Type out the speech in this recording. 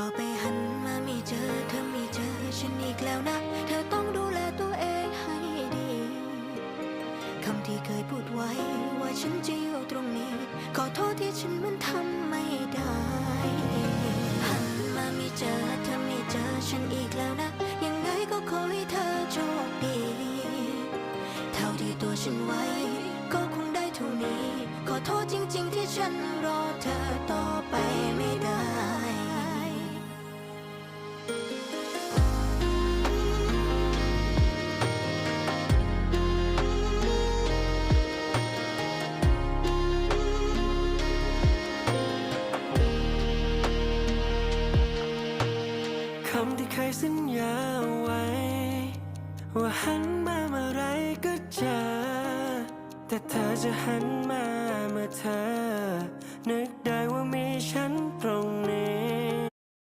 ต่อไปหันมาไม่เจอเธอไม่เจอฉันอีกแล้วนะ เธอต้องดูแลตัวเองให้ดี คำที่เคยพูดไว้ว่าฉันจะอยู่ตรงนี้ ขอโทษที่ฉันมันทำไม่ได้ หันมาไม่เจอเธอไม่เจอฉันอีกแล้วนะ ยังไงก็ขอให้เธอโชคดี เท่าที่ตัวฉันไว้ก็คงำที่เคยสัญญาไว้ ว่าหันมาเมื่อไรก็เจอแต่เธอจะหันมาเมื่อเธอนึก